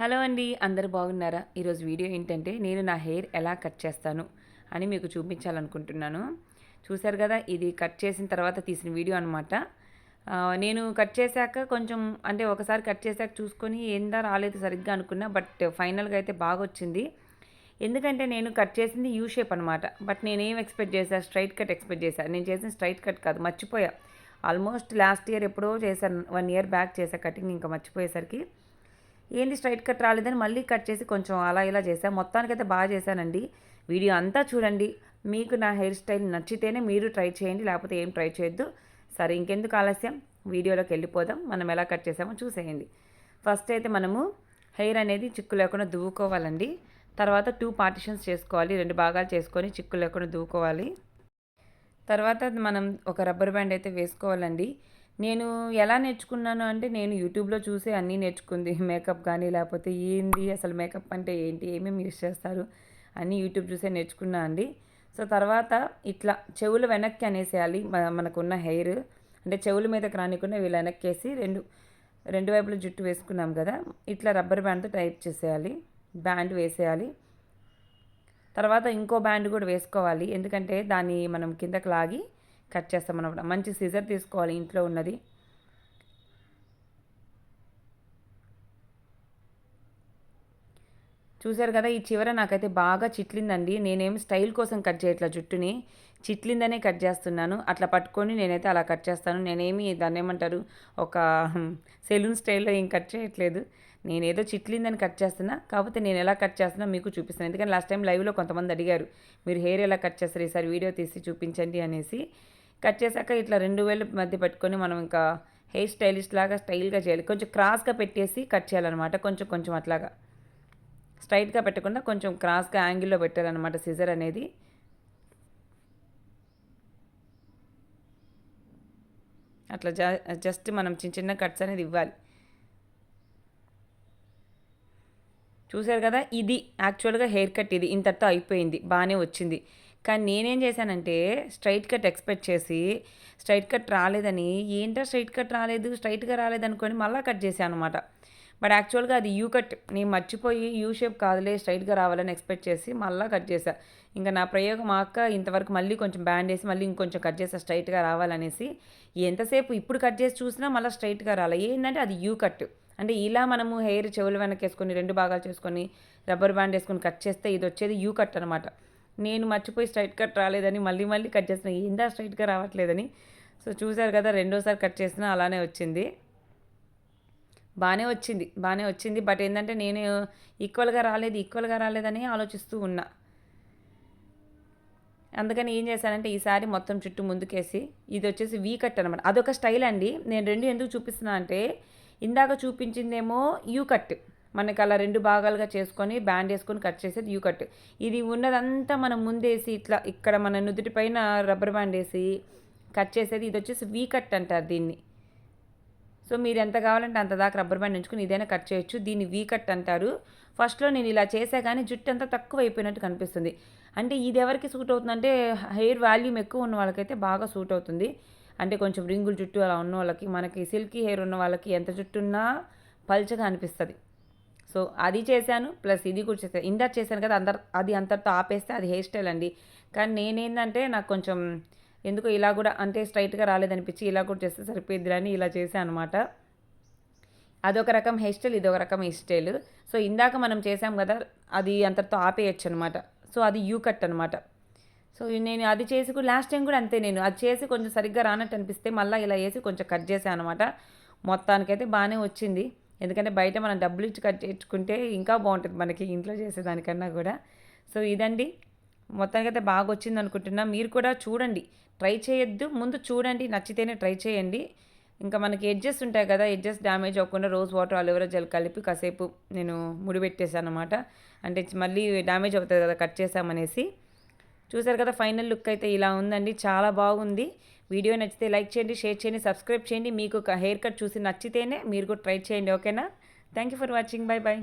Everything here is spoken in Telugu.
హలో అండి అందరు బాగున్నారా? ఈరోజు వీడియో ఏంటంటే నేను నా హెయిర్ ఎలా కట్ చేస్తాను అని మీకు చూపించాలనుకుంటున్నాను. చూశారు కదా ఇది కట్ చేసిన తర్వాత తీసిన వీడియో అనమాట నేను కట్ చేశాక కొంచెం అంటే ఒకసారి కట్ చేశాక చూసుకొని ఏందా రాలేదు సరిగ్గా అనుకున్నా బట్ ఫైనల్గా అయితే బాగా వచ్చింది ఎందుకంటే నేను కట్ చేసింది యూ షేప్ అనమాట బట్ నేనేం ఎక్స్పెక్ట్ చేశాను స్ట్రైట్ కట్ ఎక్స్పెక్ట్ చేశాను నేను చేసిన స్ట్రైట్ కట్ కాదు మర్చిపోయా. ఆల్మోస్ట్ లాస్ట్ ఇయర్ ఎప్పుడో చేశాను వన్ ఇయర్ బ్యాక్ చేశా కటింగ్ ఇంకా మర్చిపోయేసరికి. ఏంది స్ట్రైట్ కట్ రాలేదని మళ్ళీ కట్ చేసి కొంచెం అలా ఇలా చేశాను మొత్తానికైతే బాగా చేశానండి. వీడియో అంతా చూడండి. మీకు నా హెయిర్ స్టైల్ నచ్చితేనే మీరు ట్రై చేయండి లేకపోతే ఏం ట్రై చేయొద్దు. సరే ఇంకెందుకు ఆలస్యం? వీడియోలోకి వెళ్ళిపోదాం. మనం ఎలా కట్ చేసామో చూసేయండి. ఫస్ట్ అయితే మనము హెయిర్ అనేది చిక్కు లేకుండా దువ్వుకోవాలండి. తర్వాత టూ పార్టిషన్స్ చేసుకోవాలి. రెండు భాగాలు చేసుకొని చిక్కు లేకుండా దువ్వుకోవాలి. తర్వాత మనం ఒక రబ్బర్ బ్యాండ్ అయితే వేసుకోవాలండి. నేను ఎలా నేర్చుకున్నాను అంటే నేను యూట్యూబ్లో చూసే అన్నీ నేర్చుకుంది. మేకప్ కానీ లేకపోతే ఏంది అసలు మేకప్ అంటే ఏంటి ఏమేమి యూస్ చేస్తారు అన్నీ యూట్యూబ్ చూసే నేర్చుకున్నా అండి. సో తర్వాత ఇట్లా చెవులు వెనక్కి అనేసేయాలి మనకున్న హెయిర్. అంటే చెవుల మీదకి రానికుండా వీళ్ళు వెనక్కేసి రెండు రెండు వైపుల జుట్టు వేసుకున్నాం కదా ఇట్లా రబ్బర్ బ్యాండ్తో టైప్ చేసేయాలి. బ్యాండ్ వేసేయాలి. తర్వాత ఇంకో బ్యాండ్ కూడా వేసుకోవాలి. ఎందుకంటే దాన్ని మనం కిందకి లాగి కట్ చేస్తాం అనమాట మంచి సిజర్ తీసుకోవాలి ఇంట్లో ఉన్నది. చూసారు కదా ఈ చివర నాకైతే బాగా చిట్లిందండి. నేనేం స్టైల్ కోసం కట్ చేయట్లా జుట్టుని. చిట్లిందనే కట్ చేస్తున్నాను. అట్లా పట్టుకొని నేనైతే అలా కట్ చేస్తాను. నేనేమి దాన్ని ఏమంటారు ఒక సెలూన్ స్టైల్లో ఏం కట్ చేయట్లేదు. నేనేదో చిట్లిందని కట్ చేస్తున్నా. కాకపోతే నేను ఎలా కట్ చేస్తున్నా మీకు చూపిస్తాను. ఎందుకంటే లాస్ట్ టైం లైవ్లో కొంతమంది అడిగారు మీరు హెయిర్ ఎలా కట్ చేస్తారు? ఈసారి వీడియో తీసి చూపించండి అనేసి. కట్ చేశాక ఇట్లా రెండు వేలు మధ్య పెట్టుకొని మనం ఇంకా హెయిర్ స్టైలిస్ట్ లాగా స్టైల్గా చేయాలి. కొంచెం క్రాస్గా పెట్టేసి కట్ చేయాలన్నమాట. కొంచెం కొంచెం అట్లాగా. స్ట్రైట్గా పెట్టకుండా కొంచెం క్రాస్గా యాంగిల్లో పెట్టాలన్నమాట సిజర్ అనేది. అట్లా జస్ట్ మనం చిన్న చిన్న కట్స్ అనేది ఇవ్వాలి. చూసారు కదా? ఇది యాక్చువల్గా హెయిర్ కట్ ఇది. ఇంతటితో అయిపోయింది. బాగానే వచ్చింది. కానీ నేనేం చేశానంటే స్ట్రైట్ కట్ ఎక్స్పెక్ట్ చేసి స్ట్రైట్ కట్ రాలేదని ఏంటో స్ట్రైట్ కట్ రాలేదు స్ట్రైట్గా రాలేదనుకొని మళ్ళీ కట్ చేశాను అనమాట బట్ యాక్చువల్గా అది యూ కట్ నేను మర్చిపోయి యూ షేప్ కాదులే స్ట్రైట్గా రావాలని ఎక్స్పెక్ట్ చేసి మళ్ళీ కట్ చేశా. ఇంకా నా ప్రయోగం అక్క ఇంతవరకు మళ్ళీ కొంచెం బ్యాండ్ వేసి మళ్ళీ ఇంకొంచెం కట్ చేసా స్ట్రైట్గా రావాలనేసి. ఎంతసేపు ఇప్పుడు కట్ చేసి చూసినా మళ్ళీ స్ట్రైట్గా రాలే. ఏంటంటే అది యూ కట్. అంటే ఇలా మనము హెయిర్ చెవులు వెనకేసుకొని రెండు భాగాలు చేసుకొని రబ్బర్ బ్యాండ్ వేసుకొని కట్ చేస్తే ఇది వచ్చేది యూ కట్ అనమాట నేను మర్చిపోయి స్ట్రైట్ కట్ రాలేదని మళ్ళీ మళ్ళీ కట్ చేసిన ఏందా స్ట్రైట్గా రావట్లేదని. సో చూసారు కదా రెండోసారి కట్ చేసిన అలానే వచ్చింది. బాగానే వచ్చింది బాగానే వచ్చింది. బట్ ఏంటంటే నేను ఈక్వల్గా రాలేదు ఈక్వల్గా రాలేదని ఆలోచిస్తూ ఉన్నా. అందుకని ఏం చేశానంటే ఈసారి మొత్తం చుట్టూ ముందుకేసి ఇది వచ్చేసి వీ కట్ అనమాట అదొక స్టైల్ అండి. నేను రెండు ఎందుకు చూపిస్తున్నా అంటే ఇందాక చూపించిందేమో యూ కట్ మనకి అలా రెండు భాగాలుగా చేసుకొని బ్యాండ్ వేసుకొని కట్ చేసేది యూ కట్. ఇది ఉన్నదంతా మనం ముందేసి ఇట్లా ఇక్కడ మన నుదుటి పైన రబ్బర్ బ్యాండ్ వేసి కట్ చేసేది ఇది వచ్చేసి వీ కట్ అంటారు దీన్ని. సో మీరు ఎంత కావాలంటే అంత దాకా రబ్బర్ బ్యాండ్ ఉంచుకొని ఇదైనా కట్ చేయొచ్చు. దీన్ని వీ కట్ అంటారు. ఫస్ట్లో నేను ఇలా చేసా కానీ జుట్టు అంతా తక్కువ అయిపోయినట్టు కనిపిస్తుంది. అంటే ఇది ఎవరికి సూట్ అవుతుందంటే హెయిర్ వాల్యూమ్ ఎక్కువ ఉన్న వాళ్ళకైతే బాగా సూట్ అవుతుంది. అంటే కొంచెం రింగులు జుట్టు అలా ఉన్న వాళ్ళకి మనకి సిల్కీ హెయిర్ ఉన్న వాళ్ళకి ఎంత జుట్టు ఉన్నా పల్చగా అనిపిస్తుంది. సో అది చేశాను ప్లస్ ఇది కూడా చేశాను. ఇందాక చేశాను కదా అందరు అది అంతటితో ఆపేస్తే అది హెయిర్ స్టైల్ అండి. కానీ నేనేందంటే నాకు కొంచెం ఎందుకు ఇలా కూడా అంటే స్ట్రైట్గా రాలేదనిపించి ఇలా కూడా చేస్తే సరిపోయిద్ది అని ఇలా చేశాను అనమాట అదొక రకం హెయిర్ స్టైల్ ఇదొక రకం హెయిర్ స్టైల్. సో ఇందాక మనం చేసాం కదా అది అంతటితో ఆపేయచ్చు అనమాట సో అది యూ కట్ అనమాట సో నేను అది చేసి కూడా లాస్ట్ టైం కూడా అంతే నేను. అది చేసి కొంచెం సరిగ్గా రానట్టు అనిపిస్తే మళ్ళీ ఇలా వేసి కొంచెం కట్ చేశాను అనమాట మొత్తానికైతే బాగానే వచ్చింది. ఎందుకంటే బయట మనం డబ్బులు ఇచ్చి కట్ చేసుకుంటే ఇంకా బాగుంటుంది మనకి ఇంట్లో చేసేదానికన్నా కూడా. సో ఇదండి. మొత్తానికైతే బాగా వచ్చింది అనుకుంటున్నా. మీరు కూడా చూడండి. ట్రై చేయొద్దు. ముందు చూడండి. నచ్చితేనే ట్రై చేయండి. ఇంకా మనకి ఎడ్జెస్ ఉంటాయి కదా. ఎడ్జెస్ డ్యామేజ్ అవ్వకుండా rose water aloe vera gel కలిపి కాసేపు నేను ముడిపెట్టేశాను అనమాట అంటే మళ్ళీ డ్యామేజ్ అవుతుంది కదా కట్ చేసామనేసి చూసారు కదా ఫైనల్ లుక్ అయితే ఇలా ఉందండి. చాలా బాగుంది. వీడియో నచ్చితే లైక్ చేయండి షేర్ చేయండి సబ్స్క్రైబ్ చేయండి. మీకు హెయిర్ కట్ చూసి నచ్చితేనే మీరు కూడా ట్రై చేయండి ఓకేనా? Thank you for watching. Bye bye